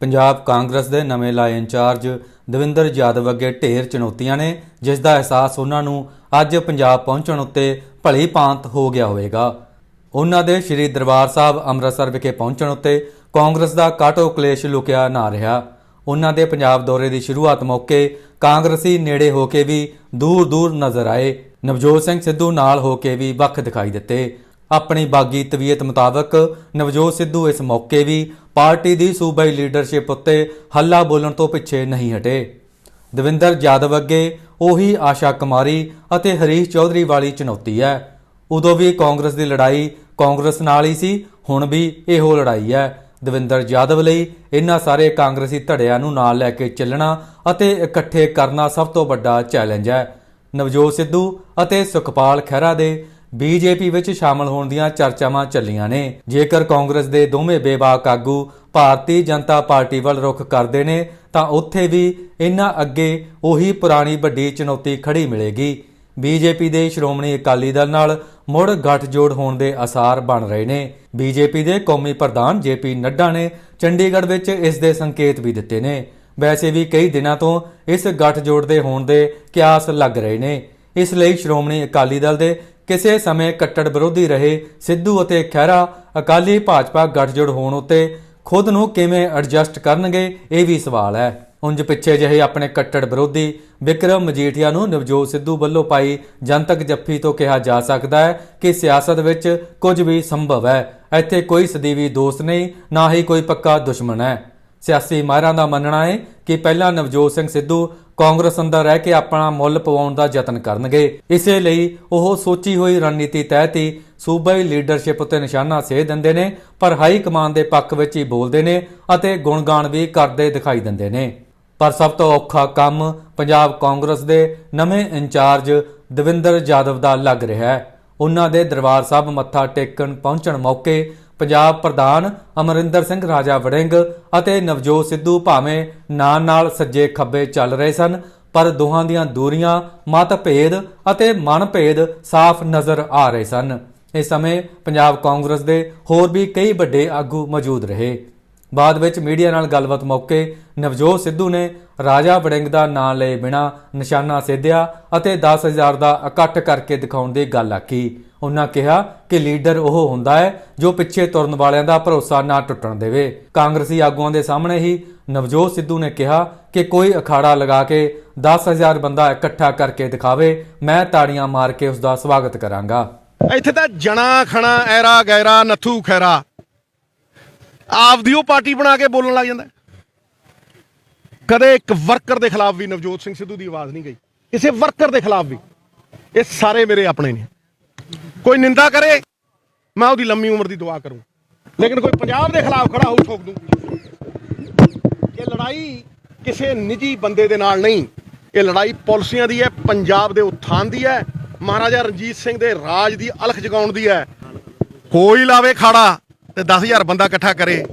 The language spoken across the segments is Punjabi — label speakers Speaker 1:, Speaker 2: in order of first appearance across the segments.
Speaker 1: ਪੰਜਾਬ ਕਾਂਗਰਸ ਦੇ ਨਵੇਂ ਲਾਏ ਇੰਚਾਰਜ ਦਵਿੰਦਰ ਯਾਦਵ ਅੱਗੇ ਢੇਰ ਚੁਣੌਤੀਆਂ ਨੇ, ਜਿਸ ਦਾ ਅਹਿਸਾਸ ਉਹਨਾਂ ਨੂੰ ਅੱਜ ਪੰਜਾਬ ਪਹੁੰਚਣ ਉੱਤੇ ਭਲੀ ਭਾਂਤ ਹੋ ਗਿਆ ਹੋਵੇਗਾ। ਉਹਨਾਂ ਦੇ ਸ੍ਰੀ ਦਰਬਾਰ ਸਾਹਿਬ ਅੰਮ੍ਰਿਤਸਰ ਵਿਖੇ ਪਹੁੰਚਣ ਉੱਤੇ ਕਾਂਗਰਸ ਦਾ ਕਾਟੋ ਕਲੇਸ਼ ਲੁਕਿਆ ਨਾ ਰਿਹਾ। ਉਹਨਾਂ ਦੇ ਪੰਜਾਬ ਦੌਰੇ ਦੀ ਸ਼ੁਰੂਆਤ ਮੌਕੇ ਕਾਂਗਰਸੀ ਨੇੜੇ ਹੋ ਕੇ ਵੀ ਦੂਰ ਦੂਰ ਨਜ਼ਰ ਆਏ। ਨਵਜੋਤ ਸਿੰਘ ਸਿੱਧੂ ਨਾਲ ਹੋ ਕੇ ਵੀ ਵੱਖ ਦਿਖਾਈ ਦਿੱਤੇ। ਆਪਣੀ ਬਾਗੀ ਤਬੀਅਤ ਮੁਤਾਬਕ ਨਵਜੋਤ ਸਿੱਧੂ ਇਸ ਮੌਕੇ ਵੀ ਪਾਰਟੀ ਦੀ ਸੂਬਾਈ ਲੀਡਰਸ਼ਿਪ ਉੱਤੇ ਹੱਲਾ ਬੋਲਣ ਤੋਂ ਪਿੱਛੇ ਨਹੀਂ ਹਟੇ। ਦਵਿੰਦਰ ਯਾਦਵ ਅੱਗੇ ਉਹੀ ਆਸ਼ਾ ਕੁਮਾਰੀ ਅਤੇ ਹਰੀਸ਼ ਚੌਧਰੀ ਵਾਲੀ ਚੁਣੌਤੀ ਹੈ। ਉਦੋਂ ਵੀ ਕਾਂਗਰਸ ਦੀ ਲੜਾਈ ਕਾਂਗਰਸ ਨਾਲ ਹੀ ਸੀ, ਹੁਣ ਵੀ ਇਹੋ ਲੜਾਈ ਹੈ। ਦਵਿੰਦਰ ਯਾਦਵ ਲਈ ਇਹਨਾਂ ਸਾਰੇ ਕਾਂਗਰਸੀ ਧੜਿਆਂ ਨੂੰ ਨਾਲ ਲੈ ਕੇ ਚੱਲਣਾ ਅਤੇ ਇਕੱਠੇ ਕਰਨਾ ਸਭ ਤੋਂ ਵੱਡਾ ਚੈਲੰਜ ਹੈ। ਨਵਜੋਤ ਸਿੱਧੂ ਅਤੇ ਸੁਖਪਾਲ ਖਹਿਰਾ ਦੇ ਬੀਜੇਪੀ ਵਿੱਚ ਸ਼ਾਮਲ ਹੋਣ ਦੀਆਂ ਚਰਚਾਵਾਂ ਚੱਲੀਆਂ ਨੇ। ਜੇਕਰ ਕਾਂਗਰਸ ਦੇ ਦੋਵੇਂ ਬੇਬਾਕ ਆਗੂ ਭਾਰਤੀ ਜਨਤਾ ਪਾਰਟੀ ਵੱਲ ਰੁਖ ਕਰਦੇ ਨੇ, ਤਾਂ ਉੱਥੇ ਵੀ ਇਹਨਾਂ ਅੱਗੇ ਉਹੀ ਪੁਰਾਣੀ ਵੱਡੀ ਚੁਣੌਤੀ ਖੜੀ ਮਿਲੇਗੀ। ਬੀਜੇਪੀ ਦੇ ਸ਼੍ਰੋਮਣੀ ਅਕਾਲੀ ਦਲ ਨਾਲ ਮੁੜ ਗੱਠਜੋੜ ਹੋਣ ਦੇ ਆਸਾਰ ਬਣ ਰਹੇ ਨੇ। ਬੀਜੇਪੀ ਦੇ ਕੌਮੀ ਪ੍ਰਧਾਨ ਜੇਪੀ ਨੱਡਾ ਨੇ ਚੰਡੀਗੜ੍ਹ ਵਿੱਚ ਇਸ ਦੇ ਸੰਕੇਤ ਵੀ ਦਿੱਤੇ ਨੇ। ਵੈਸੇ ਵੀ ਕਈ ਦਿਨਾਂ ਤੋਂ ਇਸ ਗੱਠਜੋੜ ਦੇ ਹੋਣ ਦੇ ਕਿਆਸ ਲੱਗ ਰਹੇ ਨੇ। ਇਸ ਲਈ ਸ਼੍ਰੋਮਣੀ ਅਕਾਲੀ ਦਲ ਦੇ ਕਿਸੇ ਸਮੇਂ ਕੱਟੜ ਵਿਰੋਧੀ ਰਹੇ ਸਿੱਧੂ ਅਤੇ ਖਹਿਰਾ ਅਕਾਲੀ ਭਾਜਪਾ ਗੱਠਜੋੜ ਹੋਣ ਉੱਤੇ ਖੁਦ ਨੂੰ ਕਿਵੇਂ ਐਡਜਸਟ ਕਰਨਗੇ, ਇਹ ਵੀ ਸਵਾਲ ਹੈ। ਉਂਝ ਪਿੱਛੇ ਜਿਹੇ ਆਪਣੇ ਕੱਟੜ ਵਿਰੋਧੀ ਵਿਕਰਮ ਮਜੀਠੀਆ ਨੂੰ ਨਵਜੋਤ ਸਿੱਧੂ ਵੱਲੋਂ ਪਾਈ ਜਨਤਕ ਜੱਫੀ ਤੋਂ ਕਿਹਾ ਜਾ ਸਕਦਾ ਹੈ ਕਿ ਸਿਆਸਤ ਵਿੱਚ ਕੁਝ ਵੀ ਸੰਭਵ ਹੈ। ਇੱਥੇ ਕੋਈ ਸਦੀਵੀ ਦੋਸਤ ਨਹੀਂ, ਨਾ ਹੀ ਕੋਈ ਪੱਕਾ ਦੁਸ਼ਮਣ ਹੈ। ਸਿਆਸੀ ਮਾਹਿਰਾਂ ਦਾ ਮੰਨਣਾ ਹੈ ਕਿ ਪਹਿਲਾਂ ਨਵਜੋਤ ਸਿੰਘ ਸਿੱਧੂ ਕਾਂਗਰਸ ਅੰਦਰ ਰਹਿ ਕੇ ਆਪਣਾ ਮੁੱਲ ਪਵਾਉਣ ਦਾ ਯਤਨ ਕਰਨਗੇ। ਇਸੇ ਲਈ ਉਹ ਸੋਚੀ ਹੋਈ ਰਣਨੀਤੀ ਤਹਿਤ ਹੀ ਸੂਬਾਈ ਲੀਡਰਸ਼ਿਪ ਉੱਤੇ ਨਿਸ਼ਾਨਾ ਸੇ ਦਿੰਦੇ ਨੇ, ਪਰ ਹਾਈ ਕਮਾਂਡ ਦੇ ਪੱਖ ਵਿੱਚ ਹੀ ਬੋਲਦੇ ਨੇ ਅਤੇ ਗੁਣਗਾਨ ਵੀ ਕਰਦੇ ਦਿਖਾਈ ਦਿੰਦੇ ਨੇ। ਪਰ ਸਭ ਤੋਂ ਔਖਾ ਕੰਮ ਪੰਜਾਬ ਕਾਂਗਰਸ ਦੇ ਨਵੇਂ ਇੰਚਾਰਜ ਦਵਿੰਦਰ ਯਾਦਵ ਦਾ ਲੱਗ ਰਿਹਾ ਹੈ। ਉਹਨਾਂ ਦੇ ਦਰਬਾਰ ਸਾਹਿਬ ਮੱਥਾ ਟੇਕਣ ਪਹੁੰਚਣ ਮੌਕੇ ਪੰਜਾਬ ਪ੍ਰਧਾਨ ਅਮਰਿੰਦਰ ਸਿੰਘ ਰਾਜਾ ਵੜਿੰਗ ਅਤੇ ਨਵਜੋਤ ਸਿੱਧੂ ਭਾਵੇਂ ਨਾਲ ਨਾਲ ਸੱਜੇ ਖੱਬੇ ਚੱਲ ਰਹੇ ਸਨ, ਪਰ ਦੋਹਾਂ ਦੀਆਂ ਦੂਰੀਆਂ ਮਤਭੇਦ ਅਤੇ ਮਨਭੇਦ ਸਾਫ਼ ਨਜ਼ਰ ਆ ਰਹੇ ਸਨ। ਇਸ ਸਮੇਂ ਪੰਜਾਬ ਕਾਂਗਰਸ ਦੇ ਹੋਰ ਵੀ ਕਈ ਵੱਡੇ ਆਗੂ ਮੌਜੂਦ ਰਹੇ। ਬਾਅਦ ਵਿੱਚ ਮੀਡੀਆ ਨਾਲ ਗੱਲਬਾਤ ਮੌਕੇ ਨਵਜੋਤ ਸਿੱਧੂ ਨੇ ਰਾਜਾ ਵੜਿੰਗ ਦਾ ਨਾਂ ਲਏ ਬਿਨਾ ਨਿਸ਼ਾਨਾ ਸੇਧਿਆ ਅਤੇ 10000 ਦਾ ਇਕੱਠ ਕਰਕੇ ਦਿਖਾਉਣ ਦੀ ਗੱਲ ਆਖੀ। ਉਹਨਾਂ ਕਿਹਾ ਕਿ ਲੀਡਰ ਉਹ ਹੁੰਦਾ ਹੈ ਜੋ ਪਿੱਛੇ ਤੁਰਨ ਵਾਲਿਆਂ ਦਾ ਭਰੋਸਾ ਨਾ ਟੁੱਟਣ ਦੇਵੇ। ਕਾਂਗਰਸੀ ਆਗੂਆਂ ਦੇ ਸਾਹਮਣੇ ਹੀ ਨਵਜੋਤ ਸਿੱਧੂ ਨੇ ਕਿਹਾ ਕਿ ਕੋਈ ਅਖਾੜਾ ਲਗਾ ਕੇ 10000 ਬੰਦਾ ਇਕੱਠਾ ਕਰਕੇ ਦਿਖਾਵੇ, ਮੈਂ ਤਾੜੀਆਂ ਮਾਰ ਕੇ ਉਸ ਦਾ ਸਵਾਗਤ ਕਰਾਂਗਾ।
Speaker 2: ਇੱਥੇ ਤਾਂ ਜਣਾ ਖਣਾ, ਐਰਾ ਗੈਰਾ, ਨੱਥੂ ਖੈਰਾ। ਆਪਦੀ ਉਹ ਪਾਰਟੀ ਬਣਾ ਕੇ ਬੋਲਣ ਲੱਗ ਜਾਂਦਾ। ਕਦੇ ਇੱਕ ਵਰਕਰ ਦੇ ਖਿਲਾਫ ਵੀ ਨਵਜੋਤ ਸਿੰਘ ਸਿੱਧੂ ਦੀ ਆਵਾਜ਼ ਨਹੀਂ ਗਈ। ਕਿਸੇ ਵਰਕਰ ਦੇ ਖਿਲਾਫ ਵੀ। ਇਹ ਸਾਰੇ ਮੇਰੇ ਆਪਣੇ ਨੇ। ਕੋਈ ਨਿੰਦਾ ਕਰੇ, ਮੈਂ ਉਹਦੀ ਲੰਮੀ ਉਮਰ ਦੀ ਦੁਆ ਕਰੂੰ। ਲੇਕਿਨ ਕੋਈ ਪੰਜਾਬ ਦੇ ਖਿਲਾਫ ਖੜਾ ਹੋ ਠੋਕ ਦੂੰ। ਇਹ ਲੜਾਈ ਕਿਸੇ ਨਿੱਜੀ ਬੰਦੇ ਦੇ ਨਾਲ ਨਹੀਂ। ਇਹ ਲੜਾਈ ਪਾਲਿਸੀਆਂ ਦੀ ਹੈ, ਪੰਜਾਬ ਦੇ ਉਥਾਨ ਦੀ ਹੈ, ਮਹਾਰਾਜਾ ਰਣਜੀਤ ਸਿੰਘ ਦੇ ਰਾਜ ਦੀ ਅਲਖ ਜਗਾਉਣ ਦੀ ਹੈ। ਕੋਈ ਲਾਵੇ ਖਾੜਾ। ਤੇ 10000 ਬੰਦਾ ਇਕੱਠਾ ਕਰੇ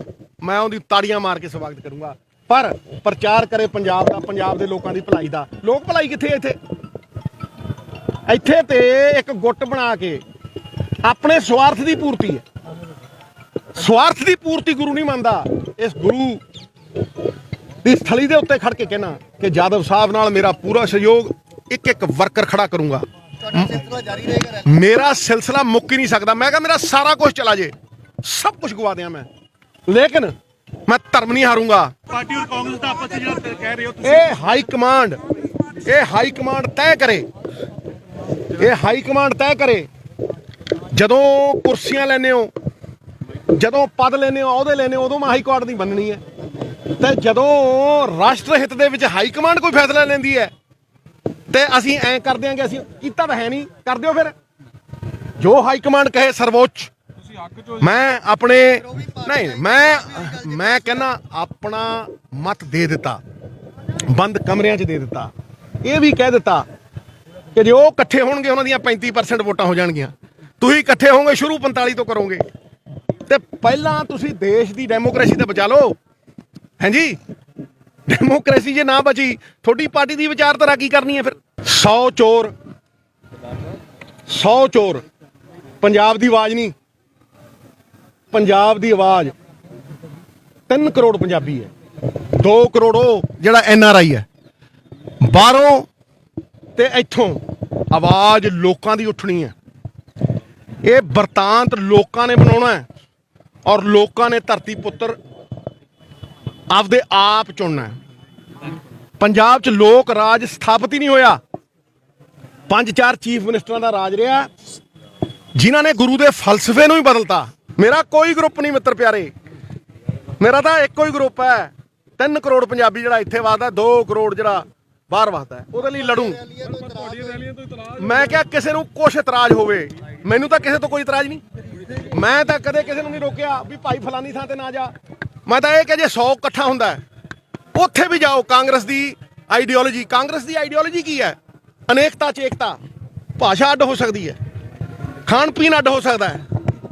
Speaker 2: ਮੈਂ ਉਹਦੀ ਤਾੜੀਆਂ ਮਾਰ ਕੇ ਸਵਾਗਤ ਕਰੂੰਗਾ। ਪਰ ਪ੍ਰਚਾਰ ਕਰੇ ਪੰਜਾਬ ਦਾ ਪੰਜਾਬ ਦੇ ਲੋਕਾਂ ਦੀ ਭਲਾਈ ਦਾ। ਲੋਕ ਭਲਾਈ ਕਿੱਥੇ ਇੱਥੇ? ਇੱਥੇ ਤੇ ਇੱਕ ਗੁੱਟ ਬਣਾ ਕੇ ਆਪਣੇ ਸਵਾਰਥ ਦੀ ਪੂਰਤੀ ਹੈ। ਸਵਾਰਥ ਦੀ ਪੂਰਤੀ ਗੁਰੂ ਨਹੀਂ ਮੰਨਦਾ। ਇਸ ਗੁਰੂ ਦੀ ਥਲੀ ਦੇ ਉੱਤੇ ਖੜ ਕੇ ਕਹਿਣਾ ਕਿ ਜਾਦਵ ਸਾਹਿਬ ਨਾਲ ਮੇਰਾ ਪੂਰਾ ਸਹਿਯੋਗ ਇੱਕ ਇੱਕ ਵਰਕਰ ਖੜਾ ਕਰੂੰਗਾ। ਮੇਰਾ ਸਿਲਸਿਲਾ ਮੁੱਕ ਹੀ ਨਹੀਂ ਸਕਦਾ। ਮੈਂ ਕਿਹਾ ਮੇਰਾ ਸਾਰਾ ਕੁਝ ਚਲਾ ਜੇ। ਸਭ ਕੁਝ ਗਵਾ ਦਿਆਂ ਮੈਂ। ਲੇਕਿਨ ਮੈਂ ਧਰਮ ਨਹੀਂ ਹਾਰੂੰਗਾ।
Speaker 3: ਪਾਰਟੀ ਔਰ ਕਾਂਗਰਸ ਦਾ ਆਪਸ ਵਿੱਚ ਜਿਹੜਾ ਕਹਿ ਰਹੇ ਹੋ ਤੁਸੀਂ।
Speaker 2: ਇਹ ਹਾਈ ਕਮਾਂਡ ਇਹ ਹਾਈ ਕਮਾਂਡ ਤੈਅ ਕਰੇ। ਇਹ ਹਾਈ ਕਮਾਂਡ ਤੈਅ ਕਰੇ। ਜਦੋਂ ਕੁਰਸੀਆਂ ਲੈਨੇ ਹੋ ਜਦੋਂ ਪਦ ਲੈਨੇ ਹੋ ਅਹੁਦੇ ਲੈਨੇ ਹੋ ਉਦੋਂ ਮੈਂ ਹਾਈ ਕੋਰਟ ਦੀ ਬੰਨਣੀ ਹੈ। ਤੇ ਜਦੋਂ ਰਾਸ਼ਟਰ ਹਿੱਤ ਦੇ ਵਿੱਚ ਹਾਈ ਕਮਾਂਡ ਕੋਈ ਫੈਸਲਾ ਲੈਂਦੀ ਹੈ ਤੇ ਅਸੀਂ ਐਂ ਕਰ ਦਿਆਂਗੇ ਅਸੀਂ ਕੀਤਾ ਤਾਂ ਹੈ ਨਹੀਂ। ਕਰ ਦਿਓ ਫਿਰ। ਜੋ ਹਾਈ ਕਮਾਂਡ ਕਹੇ ਸਰਵੋੱਚ ਮੈਂ ਆਪਣੇ, ਨਹੀਂ, ਮੈਂ ਮੈਂ ਕਹਿੰਦਾ ਆਪਣਾ ਮਤ ਦੇ ਦਿੱਤਾ। ਬੰਦ ਕਮਰਿਆਂ 'ਚ ਦੇ ਦਿੱਤਾ। ਇਹ ਵੀ ਕਹਿ ਦਿੱਤਾ ਕਿ ਜੇ ਉਹ ਇਕੱਠੇ ਹੋਣਗੇ, ਉਹਨਾਂ ਦੀਆਂ 35% ਵੋਟਾਂ ਹੋ ਜਾਣਗੀਆਂ। ਤੁਸੀਂ ਇਕੱਠੇ ਹੋਵੋਗੇ, ਸ਼ੁਰੂ 45 ਤੋਂ ਕਰੋਗੇ। ਤੇ ਪਹਿਲਾਂ ਤੁਸੀਂ ਦੇਸ਼ ਦੀ ਡੈਮੋਕ੍ਰੇਸੀ ਤੇ ਬਚਾ ਲਓ। ਹਾਂਜੀ ਡੈਮੋਕ੍ਰੇਸੀ ਜੇ ਨਾ ਬਚੀ, ਤੁਹਾਡੀ ਪਾਰਟੀ ਦੀ ਵਿਚਾਰਧਾਰਾ ਕੀ ਕਰਨੀ ਹੈ ਫਿਰ? 100 ਚੋਰ। 100 ਚੋਰ। ਪੰਜਾਬ ਦੀ ਆਵਾਜ਼ ਨਹੀਂ। ਪੰਜਾਬ ਦੀ ਆਵਾਜ਼ 3 ਕਰੋੜ ਪੰਜਾਬੀ ਹੈ। 2 ਕਰੋੜ ਉਹ ਜਿਹੜਾ ਐਨ ਆਰ ਆਈ ਹੈ। ਬਾਹਰੋਂ ਤੇ ਇੱਥੋਂ ਆਵਾਜ਼ ਲੋਕਾਂ ਦੀ ਉੱਠਣੀ ਹੈ। ਇਹ ਵਰਤਾਂਤ ਲੋਕਾਂ ਨੇ ਬਣਾਉਣਾ ਹੈ ਔਰ ਲੋਕਾਂ ਨੇ ਧਰਤੀ ਪੁੱਤਰ ਆਪਦੇ ਆਪ ਚੁਣਨਾ ਪੰਜਾਬ 'ਚ ਲੋਕ ਰਾਜ ਸਥਾਪਿਤ ਹੀ ਨਹੀਂ ਹੋਇਆ। ਪੰਜ ਚਾਰ ਚੀਫ ਮਿਨਿਸਟਰਾਂ ਦਾ ਰਾਜ ਰਿਹਾ। ਜਿਨ੍ਹਾਂ ਨੇ ਗੁਰੂ ਦੇ ਫਲਸਫੇ ਨੂੰ ਹੀ ਬਦਲਤਾ। ਮੇਰਾ ਕੋਈ ਗਰੁੱਪ ਨਹੀਂ ਮਿੱਤਰ ਪਿਆਰੇ। ਮੇਰਾ ਤਾਂ ਇੱਕੋ ਹੀ ਗਰੁੱਪ ਹੈ। 3 ਕਰੋੜ ਪੰਜਾਬੀ ਜਿਹੜਾ ਇੱਥੇ ਵਸਦਾ 2 ਕਰੋੜ ਜਿਹੜਾ ਬਾਹਰ ਵਸਦਾ ਉਹਦੇ ਲਈ ਲੜੂ। ਮੈਂ ਕਿਹਾ ਕਿਸੇ ਨੂੰ ਕੁਛ ਇਤਰਾਜ਼ ਹੋਵੇ। ਮੈਨੂੰ ਤਾਂ ਕਿਸੇ ਤੋਂ ਕੋਈ ਇਤਰਾਜ਼ ਨਹੀਂ। ਮੈਂ ਤਾਂ ਕਦੇ ਕਿਸੇ ਨੂੰ ਨਹੀਂ ਰੋਕਿਆ ਵੀ ਭਾਈ ਫਲਾਨੀ ਥਾਂ ਤੇ ਨਾ ਜਾ। ਮੈਂ ਤਾਂ ਇਹ ਕਿ ਜੇ 100 ਇਕੱਠਾ ਹੁੰਦਾ ਉੱਥੇ ਵੀ ਜਾਓ। ਕਾਂਗਰਸ ਦੀ ਆਈਡੀਓਲੋਜੀ, ਕਾਂਗਰਸ ਦੀ ਆਈਡੀਓਲੋਜੀ ਕੀ ਹੈ? ਅਨੇਕਤਾ ਚ ਏਕਤਾ ਭਾਸ਼ਾ ਅੱਡ ਹੋ ਸਕਦੀ ਹੈ। ਖਾਣ ਪੀਣ ਅੱਡ ਹੋ ਸਕਦਾ ਹੈ।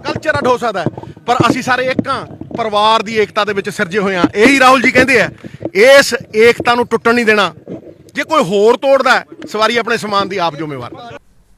Speaker 2: ਕਲਚਰ ਅੱਡ ਹੋ ਸਕਦਾ ਪਰ ਅਸੀਂ ਸਾਰੇ ਇੱਕ ਹਾਂ, ਪਰਿਵਾਰ ਦੀ ਏਕਤਾ ਦੇ ਵਿੱਚ ਸਿਰਜੇ ਹੋਏ ਹਾਂ। ਇਹੀ ਰਾਹੁਲ ਜੀ ਕਹਿੰਦੇ ਆ, ਇਸ ਏਕਤਾ ਨੂੰ ਟੁੱਟਣ ਨਹੀਂ ਦੇਣਾ। ਜੇ ਕੋਈ ਹੋਰ ਤੋੜਦਾ, ਸਵਾਰੀ ਆਪਣੇ ਸਮਾਨ ਦੀ ਆਪ ਜ਼ਿੰਮੇਵਾਰ।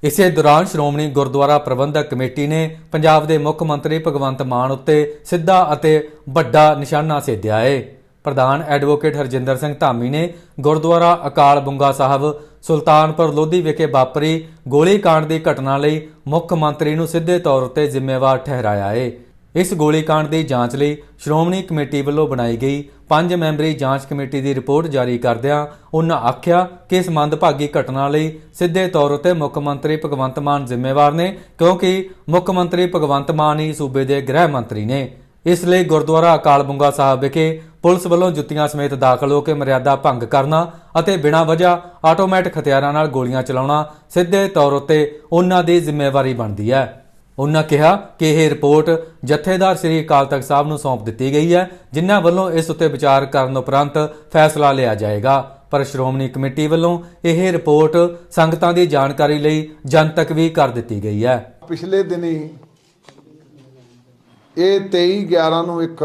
Speaker 1: ਇਸੇ ਦੌਰਾਨ ਸ਼੍ਰੋਮਣੀ ਗੁਰਦੁਆਰਾ ਪ੍ਰਬੰਧਕ ਕਮੇਟੀ ਨੇ ਪੰਜਾਬ ਦੇ ਮੁੱਖ ਮੰਤਰੀ ਭਗਵੰਤ ਮਾਨ ਉੱਤੇ ਸਿੱਧਾ ਅਤੇ ਵੱਡਾ ਨਿਸ਼ਾਨਾ ਸੇਧਿਆ ਹੈ ਪ੍ਰਧਾਨ ਐਡਵੋਕੇਟ ਹਰਜਿੰਦਰ ਸਿੰਘ ਧਾਮੀ ਨੇ ਗੁਰਦੁਆਰਾ ਅਕਾਲ ਬੁੰਗਾ ਸਾਹਿਬ, ਸੁਲਤਾਨਪੁਰ ਲੋਧੀ ਵਿਖੇ ਵਾਪਰੀ ਗੋਲੀकांड ਦੀ ਘਟਨਾ ਲਈ ਮੁੱਖ ਮੰਤਰੀ ਨੂੰ ਸਿੱਧੇ ਤੌਰ ਤੇ ਜ਼ਿੰਮੇਵਾਰ ਠਹਿਰਾਇਆ ਏ। ਇਸ ਗੋਲੀकांड ਦੀ ਜਾਂਚ ਲਈ ਸ਼੍ਰੋਮਣੀ ਕਮੇਟੀ ਵੱਲੋਂ ਬਣਾਈ ਗਈ ਪੰਜ ਮੈਂਬਰੀ ਜਾਂਚ ਕਮੇਟੀ ਦੀ ਰਿਪੋਰਟ ਜਾਰੀ ਕਰਦਿਆਂ ਉਹਨਾਂ ਆਖਿਆ ਕਿ ਇਸ ਮੰਦਭਾਗੀ ਘਟਨਾ ਲਈ ਸਿੱਧੇ ਤੌਰ ਉਤੇ ਮੁੱਖ ਮੰਤਰੀ ਭਗਵੰਤ ਮਾਨ ਜ਼ਿੰਮੇਵਾਰ ਨੇ, ਕਿਉਂਕਿ ਮੁੱਖ ਮੰਤਰੀ ਭਗਵੰਤ ਮਾਨ ਹੀ ਸੂਬੇ ਦੇ ਗ੍ਰਹਿ ਮੰਤਰੀ ਨੇ। ਇਸ ਲਈ ਗੁਰਦੁਆਰਾ ਅਕਾਲ ਬੁੰਗਾ ਸਾਹਿਬ ਵਿਖੇ ਪੁਲਿਸ ਵੱਲੋਂ ਜੁੱਤੀਆਂ ਸਮੇਤ ਦਾਖਲ ਹੋ ਕੇ ਮਰਿਆਦਾ ਭੰਗ ਕਰਨਾ ਅਤੇ ਬਿਨਾਂ ਵਜ੍ਹਾ ਆਟੋਮੈਟਿਕ ਹਥਿਆਰਾਂ ਨਾਲ ਗੋਲੀਆਂ ਚਲਾਉਣਾ ਸਿੱਧੇ ਤੌਰ ਉੱਤੇ ਉਹਨਾਂ ਦੀ ਜ਼ਿੰਮੇਵਾਰੀ ਬਣਦੀ ਹੈ। ਉਹਨਾਂ ਕਿਹਾ ਕਿ ਇਹ ਰਿਪੋਰਟ ਜਥੇਦਾਰ ਸ੍ਰੀ ਅਕਾਲ ਤਖਤ ਸਾਹਿਬ ਨੂੰ ਸੌਂਪ ਦਿੱਤੀ ਗਈ ਹੈ, ਜਿਨ੍ਹਾਂ ਵੱਲੋਂ ਇਸ ਉੱਤੇ ਵਿਚਾਰ ਕਰਨ ਉਪਰੰਤ ਫੈਸਲਾ ਲਿਆ ਜਾਏਗਾ। ਪਰ ਸ਼੍ਰੋਮਣੀ ਕਮੇਟੀ ਵੱਲੋਂ ਇਹ ਰਿਪੋਰਟ ਸੰਗਤਾਂ ਦੀ ਜਾਣਕਾਰੀ ਲਈ ਜਨਤਕ ਵੀ ਕਰ ਦਿੱਤੀ ਗਈ ਹੈ।
Speaker 4: ਪਿਛਲੇ ਦਿਨੀ ਇਹ 23 11 ਨੂੰ ਇੱਕ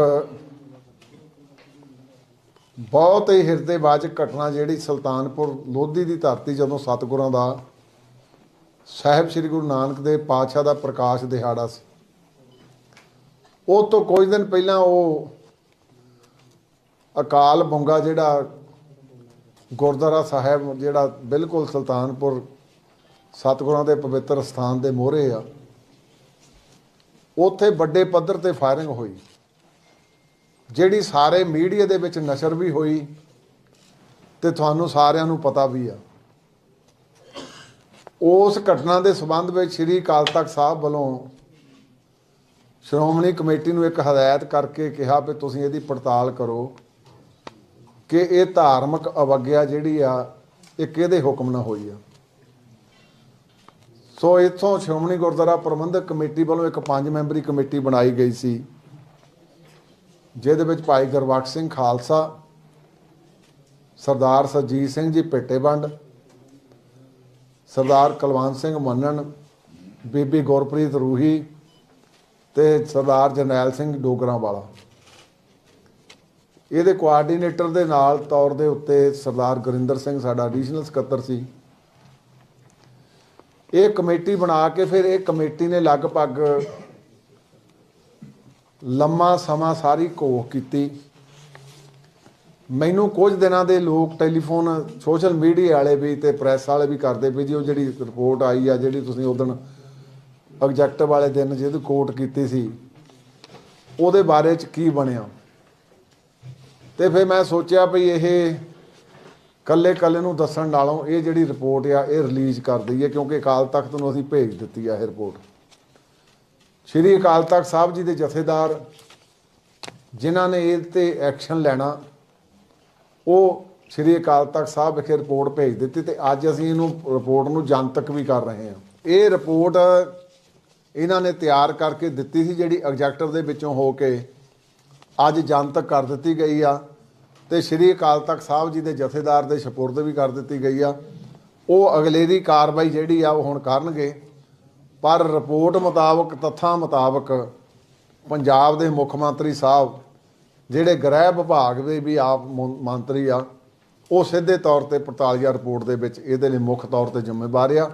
Speaker 4: ਬਹੁਤ ਹੀ ਹਿਰਦੇਵਾਚਕ ਘਟਨਾ ਜਿਹੜੀ ਸੁਲਤਾਨਪੁਰ ਲੋਧੀ ਦੀ ਧਰਤੀ ਜਦੋਂ ਸਤਿਗੁਰਾਂ ਦਾ ਸਾਹਿਬ ਸ੍ਰੀ ਗੁਰੂ ਨਾਨਕ ਦੇਵ ਪਾਤਸ਼ਾਹ ਦਾ ਪ੍ਰਕਾਸ਼ ਦਿਹਾੜਾ ਸੀ। ਉਹ ਤੋਂ ਕੁਝ ਦਿਨ ਪਹਿਲਾਂ ਉਹ ਅਕਾਲ ਬੁੰਗਾ ਜਿਹੜਾ ਗੁਰਦੁਆਰਾ ਸਾਹਿਬ ਜਿਹੜਾ ਬਿਲਕੁਲ ਸੁਲਤਾਨਪੁਰ ਸਤਿਗੁਰਾਂ ਦੇ ਪਵਿੱਤਰ ਸਥਾਨ ਦੇ ਮੋਹਰੇ ਆ, ਉੱਥੇ ਵੱਡੇ ਪੱਧਰ ਤੇ ਫਾਇਰਿੰਗ ਹੋਈ। ਜਿਹੜੀ ਸਾਰੇ ਮੀਡੀਆ ਦੇ ਵਿੱਚ ਨਸ਼ਰ ਵੀ ਹੋਈ ਤੇ ਤੁਹਾਨੂੰ ਸਾਰਿਆਂ ਨੂੰ ਪਤਾ ਵੀ ਆ। ਉਸ ਘਟਨਾ ਦੇ ਸਬੰਧ ਵਿੱਚ ਸ੍ਰੀ ਅਕਾਲ ਤਖਤ ਸਾਹਿਬ ਵੱਲੋਂ ਸ਼੍ਰੋਮਣੀ ਕਮੇਟੀ ਨੂੰ ਇੱਕ ਹਦਾਇਤ ਕਰਕੇ ਕਿਹਾ ਵੀ ਤੁਸੀਂ ਇਹਦੀ ਪੜਤਾਲ ਕਰੋ ਕਿ ਇਹ ਧਾਰਮਿਕ ਅਵਗਿਆ ਜਿਹੜੀ ਆ, ਇਹ ਕਿਹਦੇ ਹੁਕਮ ਨਾਲ ਹੋਈ ਆ। ਸੋ ਇੱਥੋਂ ਸ਼੍ਰੋਮਣੀ ਗੁਰਦੁਆਰਾ ਪ੍ਰਬੰਧਕ ਕਮੇਟੀ ਵੱਲੋਂ ਇੱਕ ਪੰਜ ਮੈਂਬਰੀ ਕਮੇਟੀ ਬਣਾਈ ਗਈ ਸੀ। ਜਿਹਦੇ ਵਿੱਚ ਭਾਈ ਗੁਰਬਖਸ਼ ਸਿੰਘ ਖਾਲਸਾ, ਸਰਦਾਰ ਸਰਜੀਤ ਸਿੰਘ ਜੀ ਪੇਟੇਵੰਡ, ਸਰਦਾਰ ਕੁਲਵੰਤ ਸਿੰਘ ਮੰਨਣ, ਬੀਬੀ ਗੁਰਪ੍ਰੀਤ ਰੂਹੀ ਤੇ ਸਰਦਾਰ ਜਰਨੈਲ ਸਿੰਘ ਡੋਗਰਾਂ ਵਾਲਾ ਇਹਦੇ ਕੋਆਰਡੀਨੇਟਰ ਦੇ ਨਾਲ ਤੌਰ ਦੇ ਉੱਤੇ ਸਰਦਾਰ ਗੁਰਿੰਦਰ ਸਿੰਘ ਸਾਡਾ ਐਡੀਸ਼ਨਲ ਸਕੱਤਰ ਸੀ। ਇਹ ਕਮੇਟੀ ਬਣਾ ਕੇ ਫਿਰ ਇਹ ਕਮੇਟੀ ਨੇ ਲਗਭਗ ਲੰਮਾ ਸਮਾਂ ਸਾਰੀ ਘੋਖ ਕੀਤੀ। ਮੈਨੂੰ ਕੁਝ ਦਿਨਾਂ ਦੇ ਲੋਕ ਟੈਲੀਫੋਨ, ਸੋਸ਼ਲ ਮੀਡੀਆ ਵਾਲੇ ਵੀ ਤੇ ਪ੍ਰੈਸ ਵਾਲੇ ਵੀ ਕਰਦੇ ਵੀ ਜੀ, ਉਹ ਜਿਹੜੀ ਰਿਪੋਰਟ ਆਈ ਆ, ਜਿਹੜੀ ਤੁਸੀਂ ਉਦੋਂ ਆਬਜੈਕਟਿਵ ਵਾਲੇ ਦਿਨ ਜਿਹਦੀ ਕੋਟ ਕੀਤੀ ਸੀ, ਉਹਦੇ ਬਾਰੇ ਚ ਕੀ ਬਣਿਆ? ਤੇ ਫਿਰ ਮੈਂ ਸੋਚਿਆ ਵੀ ਇਹ ਕੱਲੇ ਕੱਲੇ ਨੂੰ ਦੱਸਣ ਨਾਲੋਂ ਇਹ ਜਿਹੜੀ ਰਿਪੋਰਟ ਆ, ਇਹ ਰਿਲੀਜ਼ ਕਰ ਦਈਏ, ਕਿਉਂਕਿ ਅਕਾਲ ਤਖਤ ਨੂੰ ਅਸੀਂ ਭੇਜ ਦਿੱਤੀ ਆ ਇਹ ਰਿਪੋਰਟ। ਸ਼੍ਰੀ ਅਕਾਲ ਤਖਤ ਸਾਹਿਬ ਜੀ ਦੇ ਜਥੇਦਾਰ, ਜਿਨ੍ਹਾਂ ਨੇ ਇਹ ਤੇ ਐਕਸ਼ਨ ਲੈਣਾ, ਉਹ ਸ਼੍ਰੀ ਅਕਾਲ ਤਖਤ ਸਾਹਿਬ ਵਿਖੇ ਰਿਪੋਰਟ ਭੇਜ ਦਿੱਤੀ ਤੇ ਅੱਜ ਅਸੀਂ ਇਹਨੂੰ ਰਿਪੋਰਟ ਨੂੰ ਜਨਤਕ ਵੀ ਕਰ ਰਹੇ ਹਾਂ। ਇਹ ਰਿਪੋਰਟ ਇਹਨਾਂ ਨੇ ਤਿਆਰ ਕਰਕੇ ਦਿੱਤੀ ਸੀ, ਜਿਹੜੀ ਐਗਜੈਕਟਿਵ ਦੇ ਵਿੱਚੋਂ ਹੋ ਕੇ ਅੱਜ ਜਨਤਕ ਕਰ ਦਿੱਤੀ ਗਈ ਆ ਤੇ ਸ਼੍ਰੀ ਅਕਾਲ ਤਖਤ ਸਾਹਿਬ ਜੀ ਦੇ ਜਥੇਦਾਰ ਦੇ ਸਪੁਰਦ ਵੀ ਕਰ ਦਿੱਤੀ ਗਈ ਆ। ਉਹ ਅਗਲੇਰੀ ਕਾਰਵਾਈ ਜਿਹੜੀ ਆ ਉਹ ਹੁਣ ਕਰਨਗੇ। ਪਰ ਰਿਪੋਰਟ ਮੁਤਾਬਕ, ਤੱਥਾਂ ਮੁਤਾਬਕ ਪੰਜਾਬ ਦੇ ਮੁੱਖ ਮੰਤਰੀ ਸਾਹਿਬ ਜਿਹੜੇ ਗ੍ਰਹਿ ਵਿਭਾਗ ਦੇ ਵੀ ਆਪ ਮੰਤਰੀ ਆ, ਉਹ ਸਿੱਧੇ ਤੌਰ ਤੇ 45 ਰਿਪੋਰਟ ਦੇ ਵਿੱਚ ਇਹਦੇ ਲਈ ਮੁੱਖ ਤੌਰ ਤੇ ਜ਼ਿੰਮੇਵਾਰ ਆ।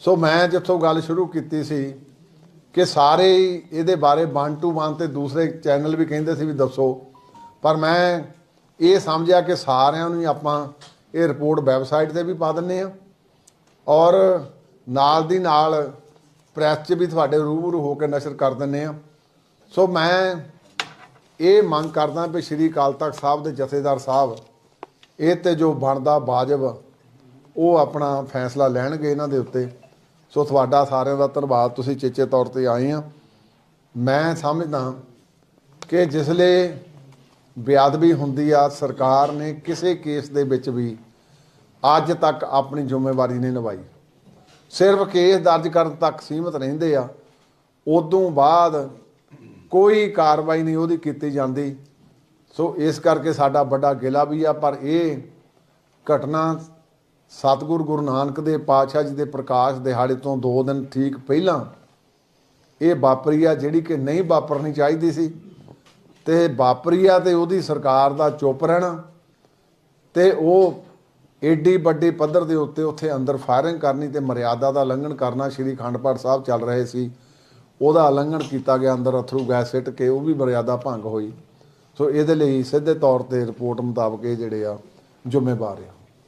Speaker 4: ਸੋ ਮੈਂ ਜਿੱਥੋਂ ਗੱਲ ਸ਼ੁਰੂ ਕੀਤੀ ਸੀ ਕਿ ਸਾਰੇ ਇਹਦੇ ਬਾਰੇ ਵਨ ਟੂ ਵਨ ਤੇ ਦੂਸਰੇ ਚੈਨਲ ਵੀ ਕਹਿੰਦੇ ਸੀ ਵੀ ਦੱਸੋ। ਪਰ ਮੈਂ ਇਹ ਸਮਝਿਆ ਕਿ ਸਾਰਿਆਂ ਨੂੰ ਹੀ ਆਪਾਂ ਇਹ ਰਿਪੋਰਟ ਵੈਬਸਾਈਟ ਤੇ ਵੀ ਪਾ ਦਿੰਨੇ ਆ। ਔਰ ਨਾਲ ਦੀ ਨਾਲ ਪ੍ਰੈਸ 'ਚ ਵੀ ਤੁਹਾਡੇ ਰੂਬਰੂ ਹੋ ਕੇ ਨਸ਼ਰ ਕਰ ਦਿੰਨੇ ਆ ਸੋ ਮੈਂ ਇਹ ਮੰਗ ਕਰਦਾ ਵੀ ਸ਼੍ਰੀ ਅਕਾਲ ਤਖਤ ਸਾਹਿਬ ਦੇ ਜਥੇਦਾਰ ਸਾਹਿਬ, ਇਹ ਤੇ ਜੋ ਬਣਦਾ ਬਾਜਬ ਉਹ ਆਪਣਾ ਫੈਸਲਾ ਲੈਣਗੇ ਇਹਨਾਂ ਦੇ ਉੱਤੇ। ਸੋ ਤੁਹਾਡਾ ਸਾਰਿਆਂ ਦਾ ਧੰਨਵਾਦ, ਤੁਸੀਂ ਚੇਚੇ ਤੌਰ ਤੇ ਆਏ ਆ। ਮੈਂ ਸਮਝਦਾ ਕਿ ਜਿਸਲੇ ਬੇਅਦਬੀ ਹੁੰਦੀ ਆ, ਸਰਕਾਰ ਨੇ ਕਿਸੇ ਕੇਸ ਦੇ ਵਿੱਚ ਵੀ ਅੱਜ ਤੱਕ ਆਪਣੀ ਜ਼ਿੰਮੇਵਾਰੀ ਨਹੀਂ ਨਿਭਾਈ। ਸਿਰਫ ਕੇਸ ਦਰਜ ਕਰਨ ਤੱਕ ਸੀਮਤ ਰਹਿੰਦੇ ਆ, ਉਦੋਂ ਬਾਅਦ ਕੋਈ ਕਾਰਵਾਈ ਨਹੀਂ ਉਹਦੀ ਕੀਤੀ ਜਾਂਦੀ। ਸੋ ਇਸ ਕਰਕੇ ਸਾਡਾ ਵੱਡਾ ਗਿਲਾ ਵੀ ਆ, ਪਰ ਇਹ ਘਟਨਾ ਸਤਿਗੁਰੂ ਗੁਰੂ ਨਾਨਕ ਦੇ ਪਾਤਸ਼ਾਹ ਜੀ ਦੇ ਪ੍ਰਕਾਸ਼ ਦਿਹਾੜੇ ਤੋਂ 2 ਦਿਨ ਠੀਕ ਪਹਿਲਾਂ ਇਹ ਵਾਪਰੀ ਆ, ਜਿਹੜੀ ਕਿ ਨਹੀਂ ਵਾਪਰਨੀ ਚਾਹੀਦੀ ਸੀ। ਤੇ ਵਾਪਰੀ ਆ ਤੇ ਉਹਦੀ ਸਰਕਾਰ ਦਾ ਚੁੱਪ ਰਹਿਣਾ ਤੇ ਉਹ ਏਡੀ ਵੱਡੀ ਪੱਧਰ ਦੇ ਉੱਤੇ ਉੱਥੇ ਅੰਦਰ ਫਾਇਰਿੰਗ ਕਰਨੀ ਤੇ ਮਰਿਆਦਾ ਦਾ ਉਲੰਘਣ ਕਰਨਾ ਸ਼੍ਰੀ ਖੰਡ ਪਾਠ ਸਾਹਿਬ ਚੱਲ ਰਹੇ ਸੀ। ਉਹਦਾ ਉਲੰਘਣ ਕੀਤਾ ਗਿਆ, ਅੰਦਰ ਅਥਰੂ ਗੈਸ ਸਿੱਟ ਕੇ ਉਹ ਵੀ ਮਰਿਆਦਾ ਭੰਗ ਹੋਈ। ਸੋ ਇਹਦੇ ਲਈ ਸਿੱਧੇ ਤੌਰ ਤੇ ਰਿਪੋਰਟ ਮੁਤਾਬਕ ਇਹ ਜਿਹੜੇ ਆ ਜ਼ਿੰਮੇਵਾਰ ਆ।